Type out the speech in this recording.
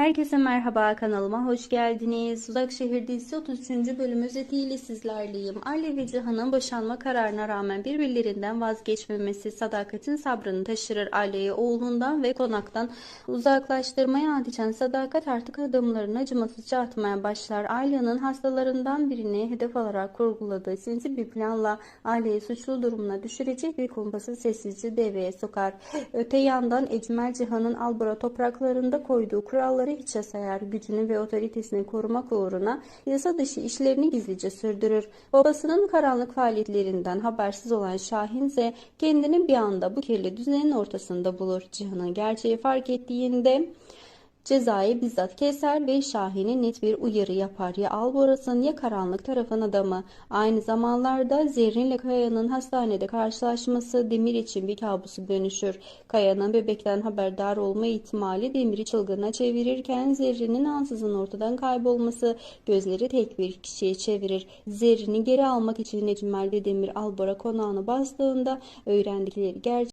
Herkese merhaba kanalıma hoş geldiniz. Uzak Şehir dizisi 33. bölüm özetiyle sizlerleyim. Aile ve Cihan'ın boşanma kararına rağmen birbirlerinden vazgeçmemesi sadakatin sabrını taşırır. Aileyi oğlundan ve konaktan uzaklaştırmaya adişen sadakat artık adımlarını acımasızca atmaya başlar. Ailenin hastalarından birini hedef alarak kurguladığı sinsi bir planla aileyi suçlu durumuna düşürecek bir kumpası sessizce devreye sokar. Öte yandan Ecmel Cihan'ın Albora topraklarında koyduğu kuralları hiçe sayar. Gücünü ve otoritesini korumak uğruna yasa dışı işlerini gizlice sürdürür. Babasının karanlık faaliyetlerinden habersiz olan Şahin ise kendini bir anda bu kirli düzenin ortasında bulur. Cihan'ın gerçeği fark ettiğinde Cezayı bizzat keser ve Şahin'e net bir uyarı yapar. Ya Alboras'ın ya karanlık tarafın adamı. Aynı zamanlarda Zerrin'le Kaya'nın hastanede karşılaşması Demir için bir kabusu dönüşür. Kaya'nın bebekten haberdar olma ihtimali Demir'i çılgına çevirirken Zerrin'in ansızın ortadan kaybolması gözleri tek bir kişiye çevirir. Zerrin'i geri almak için Necmel ve Demir Albora konağını bastığında öğrendikleri gerçek